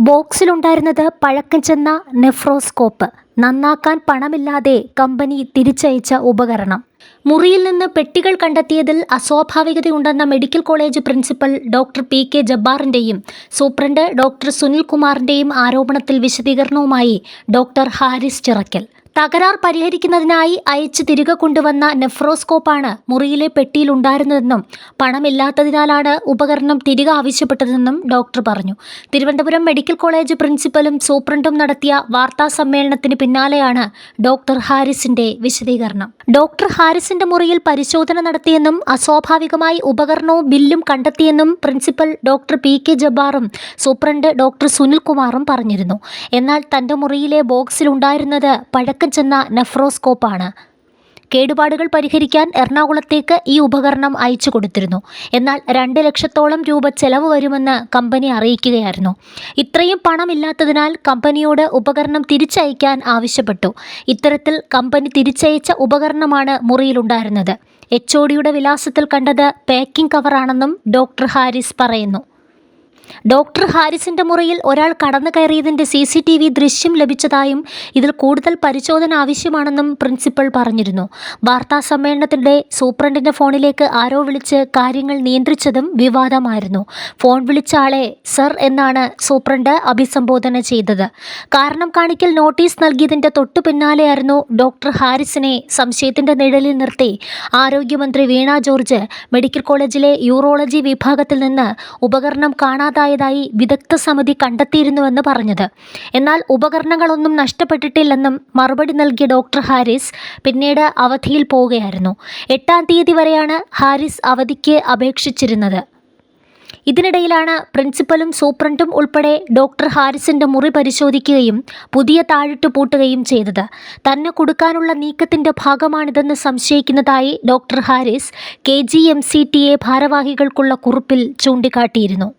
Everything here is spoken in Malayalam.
ബോക്സിലുണ്ടായിരുന്നത് പഴക്കം ചെന്ന നെഫ്രോസ്കോപ്പ്. നന്നാക്കാൻ പണമില്ലാതെ കമ്പനി തിരിച്ചയച്ച ഉപകരണം. മുറിയിൽ നിന്ന് പെട്ടികൾ കണ്ടെത്തിയതിൽ അസ്വാഭാവികതയുണ്ടെന്ന medical college principal doctor P K ജബ്ബാറിന്റെയും superintendent doctor Sunil കുമാറിന്റെയും ആരോപണത്തിൽ വിശദീകരണവുമായി ഡോക്ടർ ഹാരിസ് ചിറക്കൽ തകരാർ പരിഹരിക്കുന്നതിനായി അയച്ച് തിരികെ കൊണ്ടുവന്ന നെഫ്രോസ്കോപ്പാണ് മുറിയിലെ പെട്ടിയിൽ പെട്ടിയിലുണ്ടായിരുന്നതെന്നും പണമില്ലാത്തതിനാലാണ് ഉപകരണം തിരികെ ആവശ്യപ്പെട്ടതെന്നും ഡോക്ടർ പറഞ്ഞു. തിരുവനന്തപുരം മെഡിക്കൽ കോളേജ് പ്രിൻസിപ്പലും സൂപ്രണ്ടും നടത്തിയ വാർത്താ സമ്മേളനത്തിന് പിന്നാലെയാണ് ഡോക്ടർ ഹാരിസിന്റെ വിശദീകരണം. ഡോക്ടർ ഹാരിസിന്റെ മുറിയിൽ പരിശോധന നടത്തിയെന്നും അസ്വാഭാവികമായി ഉപകരണവും ബില്ലും കണ്ടെത്തിയെന്നും പ്രിൻസിപ്പൽ ഡോക്ടർ പി കെ ജബ്ബാറും സൂപ്രണ്ട് ഡോക്ടർ സുനിൽകുമാറും പറഞ്ഞിരുന്നു. എന്നാൽ തന്റെ മുറിയിലെ ബോക്സിലുണ്ടായിരുന്നത് പഴക്കം ചെന്ന നെഫ്രോസ്കോപ്പാണ്. കേടുപാടുകൾ പരിഹരിക്കാൻ എറണാകുളത്തേക്ക് ഈ ഉപകരണം അയച്ചു കൊടുത്തിരുന്നു. എന്നാൽ രണ്ട് ലക്ഷത്തോളം രൂപ ചെലവ് വരുമെന്ന് കമ്പനി അറിയിക്കുകയായിരുന്നു. ഇത്രയും പണമില്ലാത്തതിനാൽ കമ്പനിയോട് ഉപകരണം തിരിച്ചയക്കാൻ ആവശ്യപ്പെട്ടു. ഇത്തരത്തിൽ കമ്പനി തിരിച്ചയച്ച ഉപകരണമാണ് മുറിയിലുണ്ടായിരുന്നത്. എച്ച് ഒ വിലാസത്തിൽ കണ്ടത് പാക്കിംഗ് കവറാണെന്നും ഡോക്ടർ ഹാരിസ് പറയുന്നു. ഡോക്ടർ ഹാരിസിന്റെ മുറിയിൽ ഒരാൾ കടന്നു കയറിയതിന്റെ സി സി ടി വി ദൃശ്യം ലഭിച്ചതായും ഇതിൽ കൂടുതൽ പരിശോധന ആവശ്യമാണെന്നും പ്രിൻസിപ്പൽ പറഞ്ഞിരുന്നു. വാർത്താ സമ്മേളനത്തിനിടെ സൂപ്രണ്ടിന്റെ ഫോണിലേക്ക് ആരോ വിളിച്ച് കാര്യങ്ങൾ നിയന്ത്രിച്ചതും വിവാദമായിരുന്നു. ഫോൺ വിളിച്ച ആളെ സർ എന്നാണ് സൂപ്രണ്ട് അഭിസംബോധന ചെയ്തത്. കാരണം കാണിക്കൽ നോട്ടീസ് നൽകിയതിന്റെ തൊട്ടു പിന്നാലെയായിരുന്നു ഡോക്ടർ ഹാരിസിനെ സംശയത്തിന്റെ നിഴലിൽ നിർത്തി. ആരോഗ്യമന്ത്രി വീണ ജോർജ് മെഡിക്കൽ കോളേജിലെ യൂറോളജി വിഭാഗത്തിൽ നിന്ന് ഉപകരണം കാണാതായതായി വിദഗ്ധ സമിതി കണ്ടെത്തിയിരുന്നുവെന്ന് പറഞ്ഞത്. എന്നാൽ ഉപകരണങ്ങളൊന്നും നഷ്ടപ്പെട്ടിട്ടില്ലെന്നും മറുപടി നൽകിയ ഡോക്ടർ ഹാരിസ് പിന്നീട് അവധിയിൽ പോവുകയായിരുന്നു. എട്ടാം തീയതി വരെയാണ് ഹാരിസ് അവധിക്ക് അപേക്ഷിച്ചിരുന്നത്. ഇതിനിടയിലാണ് പ്രിൻസിപ്പലും സൂപ്രണ്ടും ഉൾപ്പെടെ ഡോക്ടർ ഹാരിസിന്റെ മുറി പരിശോധിക്കുകയും പുതിയ താഴിട്ട് പൂട്ടുകയും ചെയ്തത്. തന്നെ കൊടുക്കാനുള്ള നീക്കത്തിന്റെ ഭാഗമാണിതെന്ന് സംശയിക്കുന്നതായി doctor Haris K G M C T A ഭാരവാഹികൾക്കുള്ള കുറിപ്പിൽ ചൂണ്ടിക്കാട്ടിയിരുന്നു.